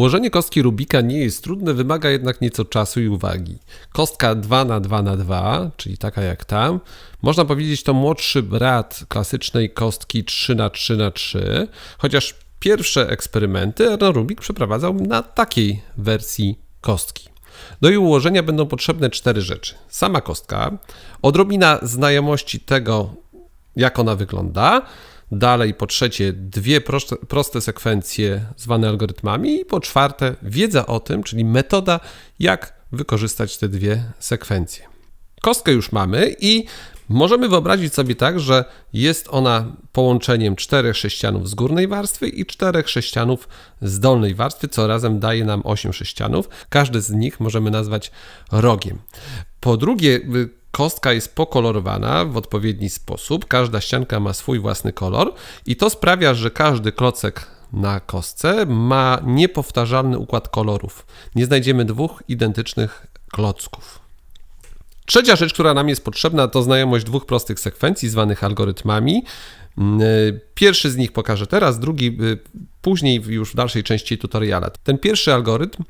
Ułożenie kostki Rubika nie jest trudne, wymaga jednak nieco czasu i uwagi. Kostka 2 na 2 na 2, czyli taka jak tam, można powiedzieć to młodszy brat klasycznej kostki 3 na 3 na 3, chociaż pierwsze eksperymenty Erno Rubik przeprowadzał na takiej wersji kostki. Do jej ułożenia będą potrzebne cztery rzeczy. Sama kostka, odrobina znajomości tego, jak ona wygląda, Dalej, po trzecie, dwie proste, proste sekwencje zwane algorytmami, i po czwarte, wiedza o tym, czyli metoda, jak wykorzystać te dwie sekwencje. Kostkę już mamy i możemy wyobrazić sobie tak, że jest ona połączeniem czterech sześcianów z górnej warstwy i czterech sześcianów z dolnej warstwy, co razem daje nam 8 sześcianów. Każdy z nich możemy nazwać rogiem. Po drugie, Kostka jest pokolorowana w odpowiedni sposób, każda ścianka ma swój własny kolor i to sprawia, że każdy klocek na kostce ma niepowtarzalny układ kolorów. Nie znajdziemy dwóch identycznych klocków. Trzecia rzecz, która nam jest potrzebna, to znajomość dwóch prostych sekwencji zwanych algorytmami. Mm, y, pierwszy z nich pokażę teraz, drugi y, później już w dalszej części tutoriala. Ten pierwszy algorytm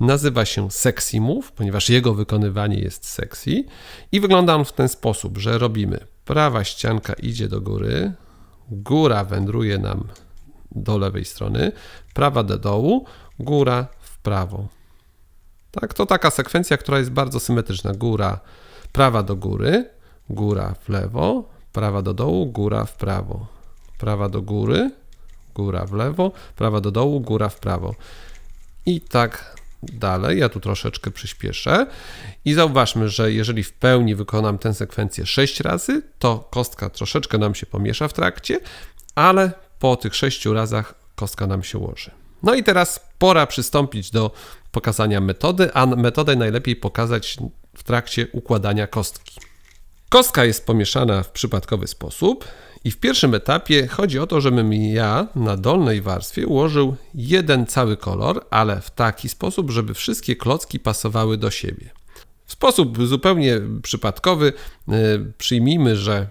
nazywa się Sexy Move, ponieważ jego wykonywanie jest sexy i wygląda on w ten sposób, że robimy prawa ścianka idzie do góry, góra wędruje nam do lewej strony, prawa do dołu, góra w prawo. Tak, to taka sekwencja, która jest bardzo symetryczna. Góra, prawa do góry, góra w lewo, prawa do dołu, góra w prawo. Prawa do góry, góra w lewo, prawa do dołu, góra w prawo. I tak dalej. Ja tu troszeczkę przyspieszę. I zauważmy, że jeżeli w pełni wykonam tę sekwencję 6 razy, to kostka troszeczkę nam się pomiesza w trakcie, ale po tych 6 razach kostka nam się ułoży. No i teraz pora przystąpić do pokazania metody, a metodę najlepiej pokazać w trakcie układania kostki. Kostka jest pomieszana w przypadkowy sposób i w pierwszym etapie chodzi o to, żebym ja na dolnej warstwie ułożył jeden cały kolor, ale w taki sposób, żeby wszystkie klocki pasowały do siebie. W sposób zupełnie przypadkowy yy, przyjmijmy, że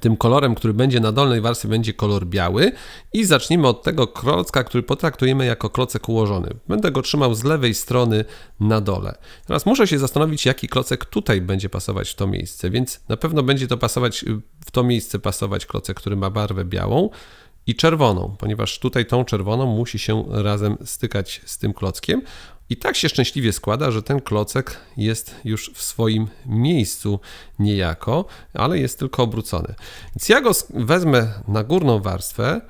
tym kolorem, który będzie na dolnej warstwie, będzie kolor biały i zacznijmy od tego klocka, który potraktujemy jako klocek ułożony. Będę go trzymał z lewej strony na dole. Teraz muszę się zastanowić, jaki klocek tutaj będzie pasować w to miejsce, więc na pewno będzie to pasować w to miejsce pasować klocek, który ma barwę białą i czerwoną, ponieważ tutaj tą czerwoną musi się razem stykać z tym klockiem. I tak się szczęśliwie składa, że ten klocek jest już w swoim miejscu niejako, ale jest tylko obrócony. Więc ja go wezmę na górną warstwę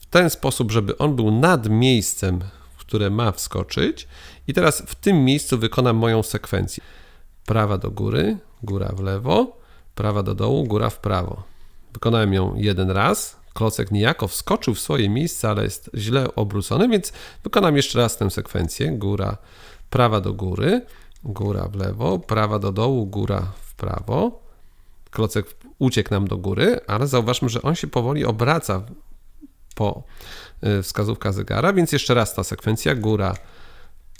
w ten sposób, żeby on był nad miejscem, w które ma wskoczyć. I teraz w tym miejscu wykonam moją sekwencję. Prawa do góry, góra w lewo, prawa do dołu, góra w prawo. Wykonałem ją jeden raz, klocek niejako wskoczył w swoje miejsce, ale jest źle obrócony, więc wykonam jeszcze raz tę sekwencję. Góra, prawa do góry, góra w lewo, prawa do dołu, góra w prawo. Klocek uciekł nam do góry, ale zauważmy, że on się powoli obraca po y, wskazówkach zegara, więc jeszcze raz ta sekwencja. Góra,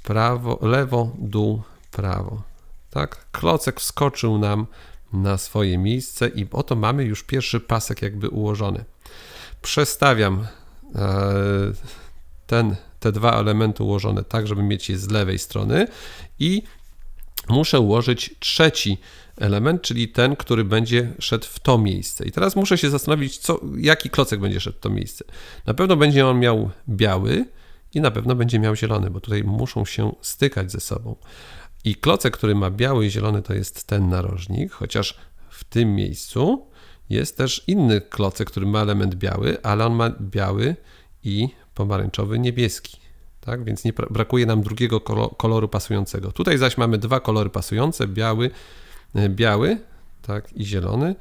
prawo, lewo, dół, prawo. Tak, klocek wskoczył nam na swoje miejsce i oto mamy już pierwszy pasek jakby ułożony przestawiam e, ten, te dwa elementy ułożone tak, żeby mieć je z lewej strony i muszę ułożyć trzeci element, czyli ten, który będzie szedł w to miejsce. I teraz muszę się zastanowić, co, jaki klocek będzie szedł w to miejsce. Na pewno będzie on miał biały i na pewno będzie miał zielony, bo tutaj muszą się stykać ze sobą. I klocek, który ma biały i zielony, to jest ten narożnik, chociaż w tym miejscu jest też inny klocek, który ma element biały, ale on ma biały i pomarańczowy, niebieski. Tak? Więc nie brakuje nam drugiego koloru pasującego. Tutaj zaś mamy dwa kolory pasujące, biały, e, biały tak? i zielony.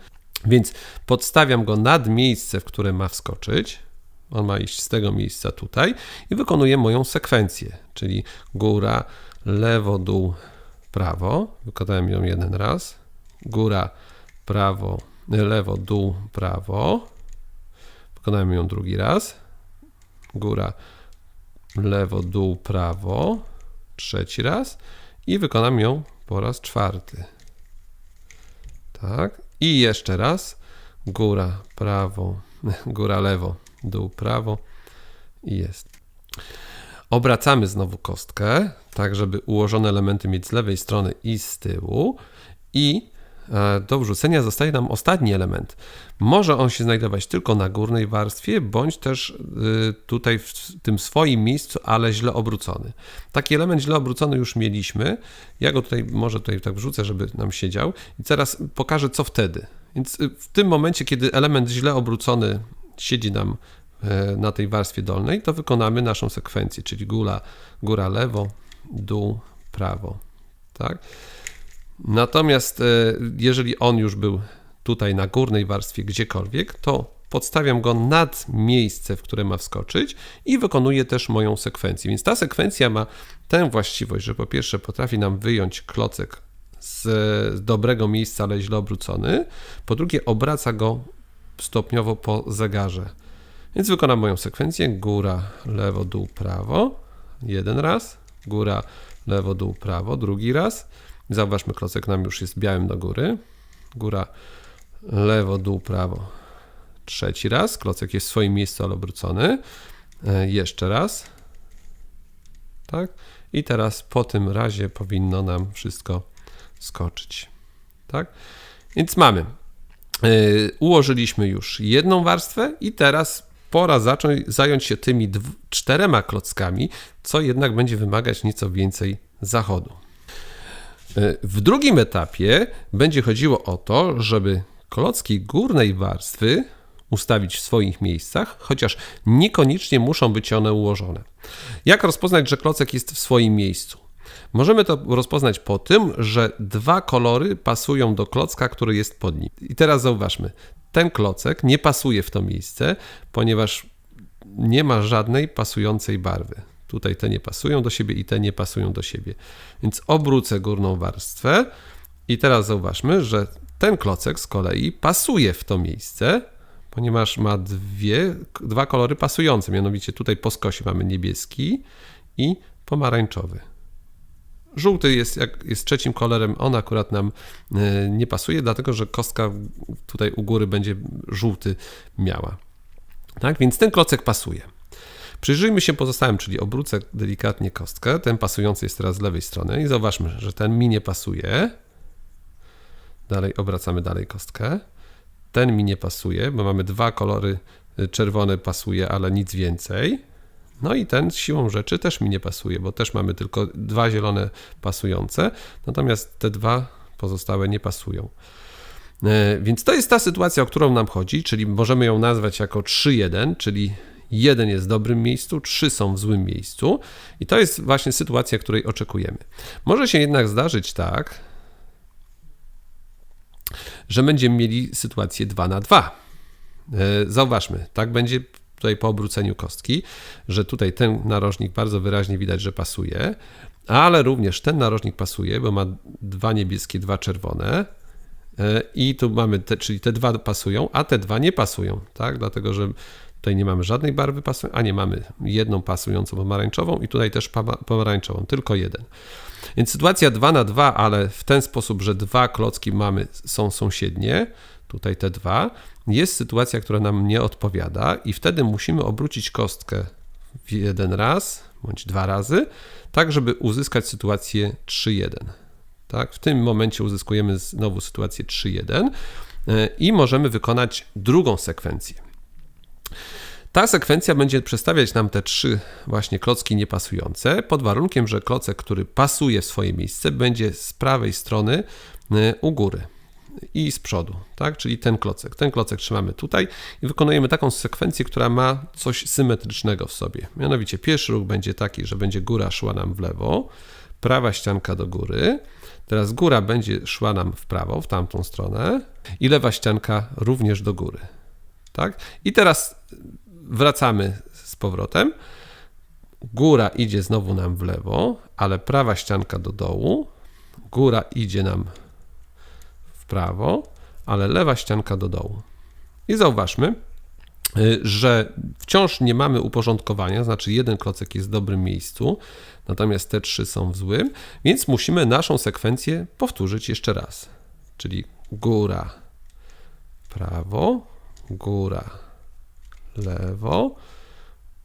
Więc podstawiam go nad miejsce, w które ma wskoczyć. On ma iść z tego miejsca tutaj i wykonuję moją sekwencję, czyli góra, lewo, dół, prawo. Wykonałem ją jeden raz. Góra, prawo, lewo, dół, prawo. Wykonałem ją drugi raz. Góra, lewo, dół, prawo. Trzeci raz. I wykonam ją po raz czwarty. Tak. I jeszcze raz. Góra, prawo, góra, lewo, dół, prawo. I jest. Obracamy znowu kostkę, tak żeby ułożone elementy mieć z lewej strony i z tyłu. I do wrzucenia zostaje nam ostatni element. Może on się znajdować tylko na górnej warstwie, bądź też y, tutaj w tym swoim miejscu, ale źle obrócony. Taki element źle obrócony już mieliśmy. Ja go tutaj może tutaj tak wrzucę, żeby nam siedział. I teraz pokażę, co wtedy. Więc y, w tym momencie, kiedy element źle obrócony siedzi nam e, na tej warstwie dolnej, to wykonamy naszą sekwencję, czyli góra, góra lewo, dół, prawo. Tak? Natomiast e, jeżeli on już był tutaj na górnej warstwie gdziekolwiek, to podstawiam go nad miejsce, w które ma wskoczyć i wykonuję też moją sekwencję. Więc ta sekwencja ma tę właściwość, że po pierwsze potrafi nam wyjąć klocek z dobrego miejsca, ale źle obrócony, po drugie obraca go stopniowo po zegarze. Więc wykonam moją sekwencję góra, lewo, dół, prawo. Jeden raz, góra, lewo, dół, prawo, drugi raz. Zauważmy, klocek nam już jest białym do góry. Góra, lewo, dół, prawo. Trzeci raz, klocek jest w swoim miejscu, ale obrócony. E, jeszcze raz. Tak? I teraz po tym razie powinno nam wszystko skoczyć. Tak? Więc mamy. Yy, ułożyliśmy już jedną warstwę i teraz pora zacząć zająć się tymi czterema klockami, co jednak będzie wymagać nieco więcej zachodu. Yy, w drugim etapie będzie chodziło o to, żeby klocki górnej warstwy ustawić w swoich miejscach, chociaż niekoniecznie muszą być one ułożone. Jak rozpoznać, że klocek jest w swoim miejscu? Możemy to rozpoznać po tym, że dwa kolory pasują do klocka, który jest pod nim. I teraz zauważmy, ten klocek nie pasuje w to miejsce, ponieważ nie ma żadnej pasującej barwy. Tutaj te nie pasują do siebie i te nie pasują do siebie. Więc obrócę górną warstwę i teraz zauważmy, że ten klocek z kolei pasuje w to miejsce, ponieważ ma dwie, dwa kolory pasujące. Mianowicie tutaj po skosie mamy niebieski i pomarańczowy. Żółty jest, jak jest trzecim kolorem, on akurat nam e, nie pasuje, dlatego że kostka tutaj u góry będzie żółty miała. Tak, więc ten klocek pasuje. Przyjrzyjmy się pozostałym, czyli obrócę delikatnie kostkę. Ten pasujący jest teraz z lewej strony i zauważmy, że ten mi nie pasuje. Dalej obracamy dalej kostkę. Ten mi nie pasuje, bo mamy dwa kolory. E, czerwony pasuje, ale nic więcej. No i ten siłą rzeczy też mi nie pasuje, bo też mamy tylko dwa zielone pasujące, natomiast te dwa pozostałe nie pasują. E, więc to jest ta sytuacja, o którą nam chodzi, czyli możemy ją nazwać jako 3-1, czyli jeden jest w dobrym miejscu, trzy są w złym miejscu. I to jest właśnie sytuacja, której oczekujemy. Może się jednak zdarzyć tak, że będziemy mieli sytuację 2 na 2. E, zauważmy, tak będzie tutaj po obróceniu kostki, że tutaj ten narożnik bardzo wyraźnie widać, że pasuje, ale również ten narożnik pasuje, bo ma dwa niebieskie, dwa czerwone. E, I tu mamy, te, czyli te dwa pasują, a te dwa nie pasują, tak? Dlatego, że tutaj nie mamy żadnej barwy pasującej, a nie mamy jedną pasującą pomarańczową i tutaj też pomarańczową, tylko jeden. Więc sytuacja 2 na 2, ale w ten sposób, że dwa klocki mamy, są sąsiednie, tutaj te dwa, jest sytuacja, która nam nie odpowiada, i wtedy musimy obrócić kostkę w jeden raz bądź dwa razy, tak żeby uzyskać sytuację 3-1. Tak? W tym momencie uzyskujemy znowu sytuację 3-1 e, i możemy wykonać drugą sekwencję. Ta sekwencja będzie przedstawiać nam te trzy właśnie klocki niepasujące, pod warunkiem, że klocek, który pasuje w swoje miejsce, będzie z prawej strony e, u góry i z przodu, tak? Czyli ten klocek. Ten klocek trzymamy tutaj i wykonujemy taką sekwencję, która ma coś symetrycznego w sobie. Mianowicie pierwszy ruch będzie taki, że będzie góra szła nam w lewo, prawa ścianka do góry. Teraz góra będzie szła nam w prawo, w tamtą stronę i lewa ścianka również do góry. Tak? I teraz wracamy z powrotem. Góra idzie znowu nam w lewo, ale prawa ścianka do dołu. Góra idzie nam prawo, ale lewa ścianka do dołu. I zauważmy, y, że wciąż nie mamy uporządkowania, znaczy jeden klocek jest w dobrym miejscu, natomiast te trzy są w złym, więc musimy naszą sekwencję powtórzyć jeszcze raz. Czyli góra, prawo, góra, lewo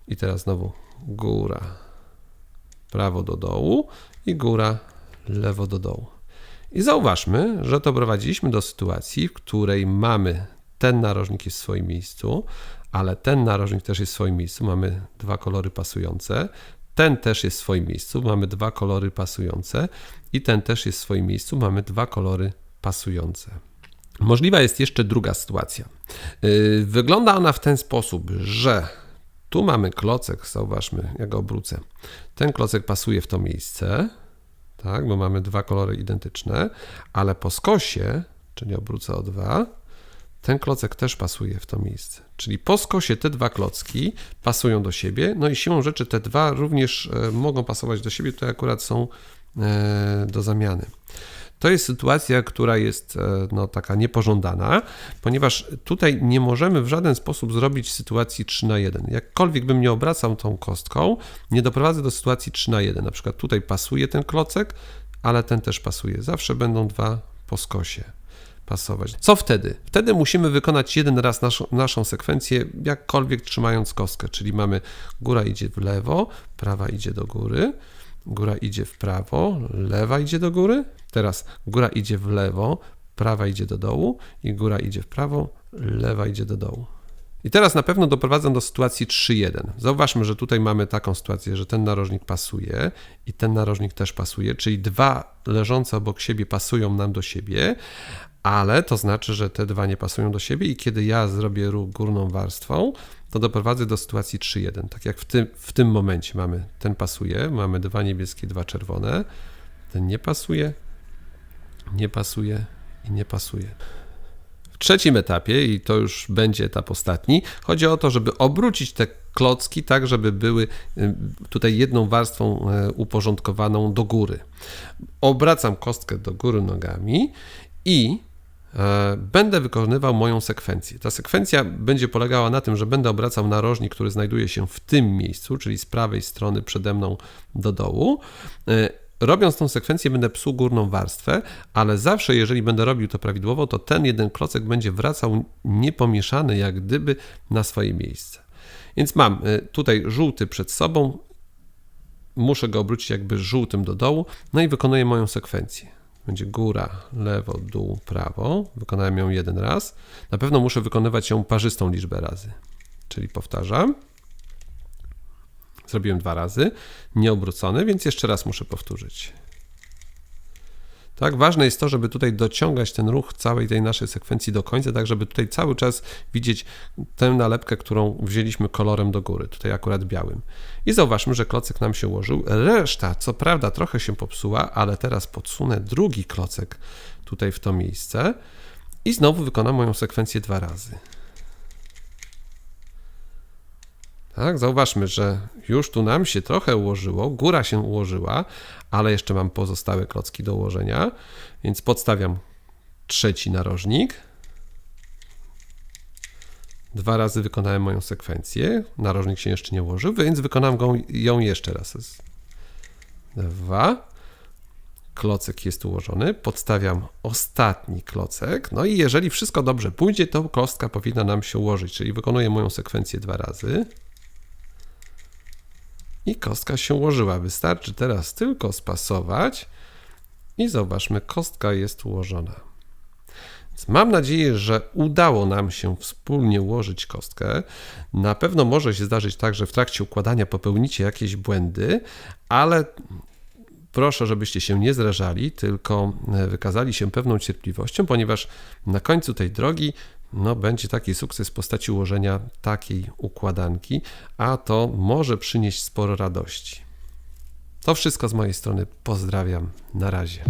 i teraz znowu góra, prawo do dołu i góra, lewo do dołu. I zauważmy, że doprowadziliśmy do sytuacji, w której mamy ten narożnik jest w swoim miejscu, ale ten narożnik też jest w swoim miejscu. Mamy dwa kolory pasujące. Ten też jest w swoim miejscu. Mamy dwa kolory pasujące. I ten też jest w swoim miejscu. Mamy dwa kolory pasujące. Możliwa jest jeszcze druga sytuacja. Yy, Wygląda ona w ten sposób, że tu mamy klocek, zauważmy, ja go obrócę. Ten klocek pasuje w to miejsce, tak, bo mamy dwa kolory identyczne, ale po skosie, czyli obrócę o dwa, ten klocek też pasuje w to miejsce. Czyli po skosie te dwa klocki pasują do siebie, no i siłą rzeczy te dwa również e, mogą pasować do siebie, to akurat są e, do zamiany. To jest sytuacja, która jest e, no, taka niepożądana, ponieważ tutaj nie możemy w żaden sposób zrobić sytuacji 3 na 1. Jakkolwiek bym nie obracał tą kostką, nie doprowadzę do sytuacji 3 na 1. Na przykład tutaj pasuje ten klocek, ale ten też pasuje. Zawsze będą dwa po skosie pasować. Co wtedy? Wtedy musimy wykonać jeden raz naszą, naszą sekwencję, jakkolwiek trzymając kostkę, czyli mamy góra idzie w lewo, prawa idzie do góry, góra idzie w prawo, lewa idzie do góry, teraz góra idzie w lewo, prawa idzie do dołu i góra idzie w prawo, lewa idzie do dołu. I teraz na pewno doprowadzam do sytuacji 3-1. Zauważmy, że tutaj mamy taką sytuację, że ten narożnik pasuje i ten narożnik też pasuje, czyli dwa leżące obok siebie pasują nam do siebie, ale to znaczy, że te dwa nie pasują do siebie i kiedy ja zrobię ruch górną warstwą, to doprowadzę do sytuacji 3-1. Tak jak w tym, w tym momencie mamy, ten pasuje, mamy dwa niebieskie, dwa czerwone, ten nie pasuje, nie pasuje i nie pasuje. W trzecim etapie, i to już będzie etap ostatni, chodzi o to, żeby obrócić te klocki tak, żeby były y, tutaj jedną warstwą y, uporządkowaną do góry. Obracam kostkę do góry nogami i e, będę wykonywał moją sekwencję. Ta sekwencja będzie polegała na tym, że będę obracał narożnik, który znajduje się w tym miejscu, czyli z prawej strony przede mną do dołu. Robiąc tą sekwencję, będę psuł górną warstwę, ale zawsze, jeżeli będę robił to prawidłowo, to ten jeden klocek będzie wracał niepomieszany, jak gdyby na swoje miejsce. Więc mam e, tutaj żółty przed sobą, muszę go obrócić jakby żółtym do dołu, no i wykonuję moją sekwencję. Będzie góra, lewo, dół, prawo. Wykonałem ją jeden raz. Na pewno muszę wykonywać ją parzystą liczbę razy. Czyli powtarzam. Zrobiłem dwa razy, nieobrócony, więc jeszcze raz muszę powtórzyć. Tak, ważne jest to, żeby tutaj dociągać ten ruch całej tej naszej sekwencji do końca, tak żeby tutaj cały czas widzieć tę nalepkę, którą wzięliśmy kolorem do góry, tutaj akurat białym. I zauważmy, że klocek nam się ułożył. Reszta, co prawda, trochę się popsuła, ale teraz podsunę drugi klocek tutaj w to miejsce i znowu wykonam moją sekwencję dwa razy. Tak, zauważmy, że już tu nam się trochę ułożyło, góra się ułożyła, ale jeszcze mam pozostałe klocki do ułożenia, więc podstawiam trzeci narożnik. Dwa razy wykonałem moją sekwencję, narożnik się jeszcze nie ułożył, więc wykonam go, ją jeszcze raz. Dwa, klocek jest ułożony, podstawiam ostatni klocek, no i jeżeli wszystko dobrze pójdzie, to kostka powinna nam się ułożyć, czyli wykonuję moją sekwencję dwa razy. I kostka się ułożyła. Wystarczy teraz tylko spasować i zobaczmy, kostka jest ułożona. Mam nadzieję, że udało nam się wspólnie ułożyć kostkę. Na pewno może się zdarzyć tak, że w trakcie układania popełnicie jakieś błędy, ale proszę, żebyście się nie zrażali, tylko wykazali się pewną cierpliwością, ponieważ na końcu tej drogi no, będzie taki sukces w postaci ułożenia takiej układanki, a to może przynieść sporo radości. To wszystko z mojej strony. Pozdrawiam. Na razie.